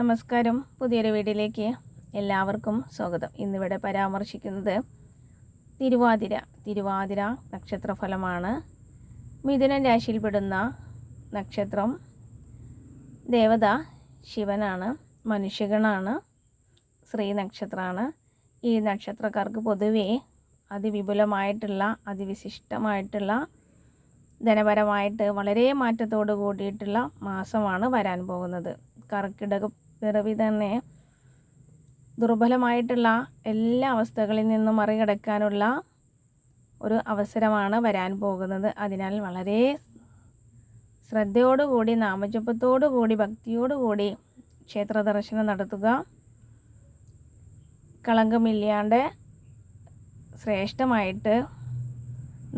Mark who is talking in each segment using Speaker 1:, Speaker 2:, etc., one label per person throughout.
Speaker 1: നമസ്കാരം പുതിയൊരു വീഡിയോയിലേക്ക് എല്ലാവർക്കും സ്വാഗതം ഇന്നിവിടെ പരാമർശിക്കുന്നത് തിരുവാതിര തിരുവാതിര നക്ഷത്രഫലമാണ് മിഥുന രാശിയിൽപ്പെടുന്ന നക്ഷത്രം ദേവത ശിവനാണ് മനുഷ്യഗണാണ് ശ്രീ നക്ഷത്രമാണ് ഈ നക്ഷത്രക്കാർക്ക് പൊതുവേ അതിവിപുലമായിട്ടുള്ള അതിവിശിഷ്ടമായിട്ടുള്ള ധനപരമായിട്ട് വളരെ മാറ്റത്തോട് കൂടിയിട്ടുള്ള മാസമാണ് വരാൻ പോകുന്നത് കർക്കിടക പിറവി തന്നെ ദുർബലമായിട്ടുള്ള എല്ലാ അവസ്ഥകളിൽ നിന്നും മറികടക്കാനുള്ള ഒരു അവസരമാണ് വരാൻ പോകുന്നത് അതിനാൽ വളരെ ശ്രദ്ധയോടുകൂടി നാമജപത്തോടുകൂടി ഭക്തിയോടുകൂടി ക്ഷേത്ര ദർശനം നടത്തുക കളങ്കമില്ലാണ്ട് ശ്രേഷ്ഠമായിട്ട്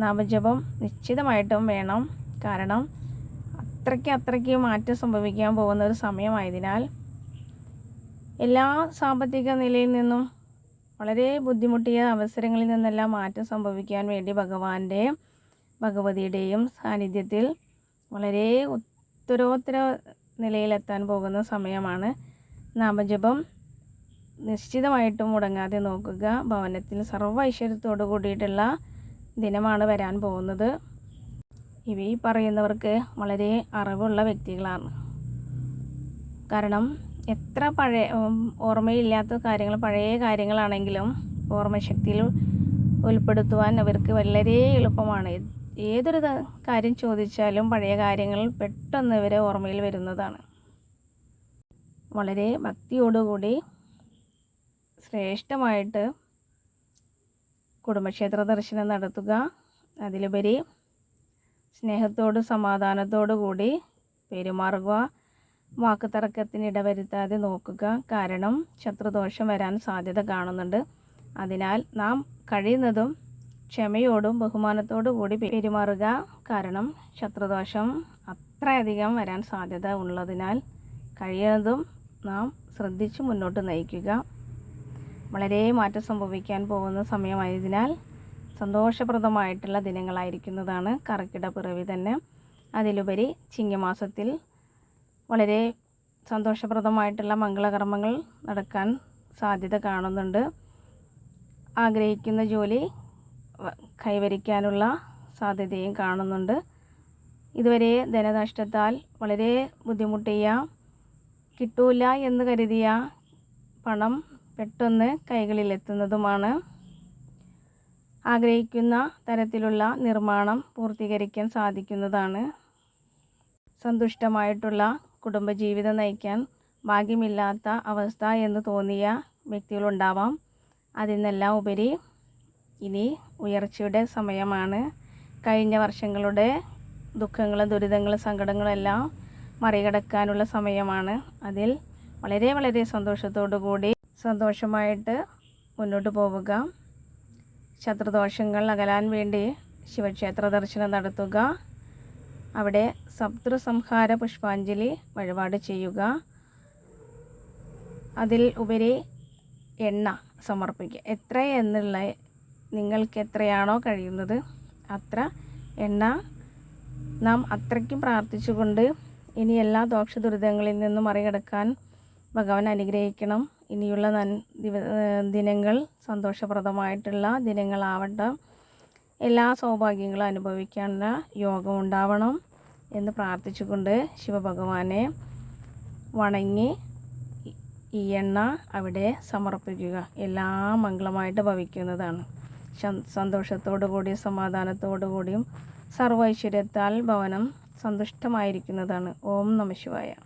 Speaker 1: നാമജപം നിശ്ചിതമായിട്ടും വേണം കാരണം അത്രയ്ക്ക് അത്രയ്ക്ക് മാറ്റം സംഭവിക്കാൻ പോകുന്ന ഒരു സമയമായതിനാൽ എല്ലാ സാമ്പത്തിക നിലയിൽ നിന്നും വളരെ ബുദ്ധിമുട്ടിയ അവസരങ്ങളിൽ നിന്നെല്ലാം മാറ്റം സംഭവിക്കാൻ വേണ്ടി ഭഗവാന്റെ ഭഗവതിയുടെയും സാന്നിധ്യത്തിൽ വളരെ ഉത്തരോത്തര നിലയിലെത്താൻ പോകുന്ന സമയമാണ് നാമജപം നിശ്ചിതമായിട്ടും മുടങ്ങാതെ നോക്കുക ഭവനത്തിൽ സർവ്വ ഐശ്വര്യത്തോടു കൂടിയിട്ടുള്ള ദിനമാണ് വരാൻ പോകുന്നത് ഇവ ഈ പറയുന്നവർക്ക് വളരെ അറിവുള്ള വ്യക്തികളാണ് കാരണം എത്ര പഴയ ഓർമ്മയില്ലാത്ത കാര്യങ്ങൾ പഴയ കാര്യങ്ങളാണെങ്കിലും ഓർമ്മശക്തിയിൽ ഉൾപ്പെടുത്തുവാൻ അവർക്ക് വളരെ എളുപ്പമാണ് ഏതൊരു കാര്യം ചോദിച്ചാലും പഴയ കാര്യങ്ങൾ പെട്ടെന്ന് ഇവരെ ഓർമ്മയിൽ വരുന്നതാണ് വളരെ ഭക്തിയോടുകൂടി ശ്രേഷ്ഠമായിട്ട് കുടുംബക്ഷേത്ര ദർശനം നടത്തുക അതിലുപരി സ്നേഹത്തോടും സമാധാനത്തോടു കൂടി പെരുമാറുക വാക്കുതർക്കത്തിന് ഇടവരുത്താതെ നോക്കുക കാരണം ശത്രുദോഷം വരാൻ സാധ്യത കാണുന്നുണ്ട് അതിനാൽ നാം കഴിയുന്നതും ക്ഷമയോടും ബഹുമാനത്തോടു കൂടി പെരുമാറുക കാരണം ശത്രുദോഷം അത്രയധികം വരാൻ സാധ്യത ഉള്ളതിനാൽ കഴിയുന്നതും നാം ശ്രദ്ധിച്ച് മുന്നോട്ട് നയിക്കുക വളരെ മാറ്റം സംഭവിക്കാൻ പോകുന്ന സമയമായതിനാൽ സന്തോഷപ്രദമായിട്ടുള്ള ദിനങ്ങളായിരിക്കുന്നതാണ് കറക്കിട പിറവി തന്നെ അതിലുപരി ചിങ്ങമാസത്തിൽ വളരെ സന്തോഷപ്രദമായിട്ടുള്ള മംഗളകർമ്മങ്ങൾ നടക്കാൻ സാധ്യത കാണുന്നുണ്ട് ആഗ്രഹിക്കുന്ന ജോലി കൈവരിക്കാനുള്ള സാധ്യതയും കാണുന്നുണ്ട് ഇതുവരെ ധനനഷ്ടത്താൽ വളരെ ബുദ്ധിമുട്ടിയ കിട്ടൂല എന്ന് കരുതിയ പണം പെട്ടെന്ന് കൈകളിലെത്തുന്നതുമാണ് ആഗ്രഹിക്കുന്ന തരത്തിലുള്ള നിർമ്മാണം പൂർത്തീകരിക്കാൻ സാധിക്കുന്നതാണ് സന്തുഷ്ടമായിട്ടുള്ള കുടുംബജീവിതം നയിക്കാൻ ഭാഗ്യമില്ലാത്ത അവസ്ഥ എന്ന് തോന്നിയ വ്യക്തികളുണ്ടാവാം അതിൽ നിന്നെല്ലാം ഉപരി ഇനി ഉയർച്ചയുടെ സമയമാണ് കഴിഞ്ഞ വർഷങ്ങളുടെ ദുഃഖങ്ങളും ദുരിതങ്ങളും സങ്കടങ്ങളും എല്ലാം മറികടക്കാനുള്ള സമയമാണ് അതിൽ വളരെ വളരെ സന്തോഷത്തോടു കൂടി സന്തോഷമായിട്ട് മുന്നോട്ട് പോവുക ശത്രുദോഷങ്ങൾ അകലാൻ വേണ്ടി ശിവക്ഷേത്ര ദർശനം നടത്തുക അവിടെ സംഹാര പുഷ്പാഞ്ജലി വഴിപാട് ചെയ്യുക അതിൽ ഉപരി എണ്ണ സമർപ്പിക്കുക എത്ര എന്നുള്ള നിങ്ങൾക്ക് എത്രയാണോ കഴിയുന്നത് അത്ര എണ്ണ നാം അത്രയ്ക്കും പ്രാർത്ഥിച്ചുകൊണ്ട് ഇനി എല്ലാ ദോഷ ദുരിതങ്ങളിൽ നിന്നും മറികടക്കാൻ ഭഗവാൻ അനുഗ്രഹിക്കണം ഇനിയുള്ള ദിനങ്ങൾ സന്തോഷപ്രദമായിട്ടുള്ള ദിനങ്ങളാവട്ടെ എല്ലാ സൗഭാഗ്യങ്ങളും അനുഭവിക്കാനുള്ള യോഗം ഉണ്ടാവണം എന്ന് പ്രാർത്ഥിച്ചുകൊണ്ട് ശിവഭഗവാനെ വണങ്ങി ഈ എണ്ണ അവിടെ സമർപ്പിക്കുക എല്ലാ മംഗളമായിട്ട് ഭവിക്കുന്നതാണ് സന്തോഷത്തോടു കൂടിയും സമാധാനത്തോടു കൂടിയും സർവൈശ്വര്യത്താൽ ഭവനം സന്തുഷ്ടമായിരിക്കുന്നതാണ് ഓം നമ ശിവായ